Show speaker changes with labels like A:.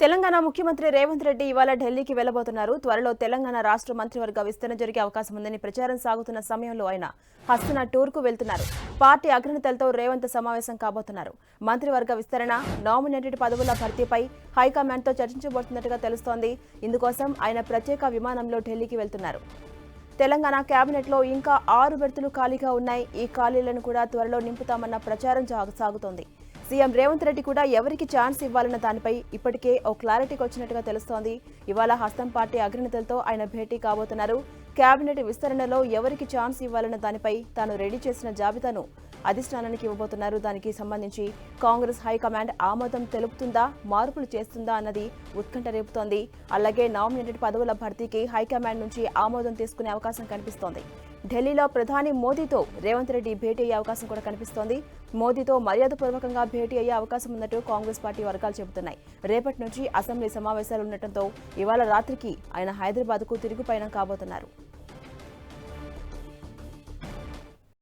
A: తెలంగాణ ముఖ్యమంత్రి రేవంత్ రెడ్డి ఇవాళ ఢిల్లీకి వెళ్ళబోతున్నారు త్వరలో తెలంగాణ రాష్ట్ర మంత్రివర్గ విస్తరణ జరిగే అవకాశం ఉందని ప్రచారం సాగుతున్న సమయంలో ఆయన హస్తన టూర్కు వెళ్తున్నారు. పార్టీ అగ్రనేతలతో రేవంత్ సమావేశం కాబోతున్నారు. మంత్రివర్గ విస్తరణ నామినేటెడ్ పదవుల భర్తీపై హైకమాండ్తో చర్చించబోతున్నట్టుగా తెలుస్తోంది. ఇందుకోసం ఆయన ప్రత్యేక విమానంలో ఢిల్లీకి వెళ్తున్నారు. తెలంగాణ కేబినెట్లో ఇంకా ఆరు బెర్తులు ఖాళీగా ఉన్నాయి. ఈ ఖాళీలను కూడా త్వరలో నింపుతామన్న ప్రచారం సాగుతోంది. సీఎం రేవంత్ రెడ్డి కూడా ఎవరికి ఛాన్స్ ఇవ్వాలన్న దానిపై ఇప్పటికే ఓ క్లారిటీకి వచ్చినట్టుగా తెలుస్తోంది. ఇవాళ హస్తం పార్టీ అగ్రనేతలతో ఆయన భేటీ కాబోతున్నారు. కేబినెట్ విస్తరణలో ఎవరికి ఛాన్స్ ఇవ్వాలన్న దానిపై తాను రెడీ చేసిన జాబితాను అధిష్టానానికి ఇవ్వబోతున్నారు. దానికి సంబంధించి కాంగ్రెస్ హైకమాండ్ ఆమోదం తెలుపుతుందా మార్పులు చేస్తుందా అన్నది ఉత్కంఠ రేపుతోంది. అలాగే నామినేటెడ్ పదవుల భర్తీకి హైకమాండ్ నుంచి ఆమోదం తీసుకునే అవకాశం కనిపిస్తోంది. ఢిల్లీలో ప్రధాని మోదీతో రేవంత్ రెడ్డి భేటీ అయ్యే అవకాశం కూడా కనిపిస్తోంది. మోదీతో మర్యాదపూర్వకంగా భేటీ అయ్యే అవకాశం ఉన్నట్టు కాంగ్రెస్ పార్టీ వర్గాలు చెబుతున్నాయి. రేపటి నుంచి అసెంబ్లీ సమావేశాలు ఉండటంతో ఇవాళ రాత్రికి ఆయన హైదరాబాద్కు తిరుగు పయనం కాబోతున్నారు.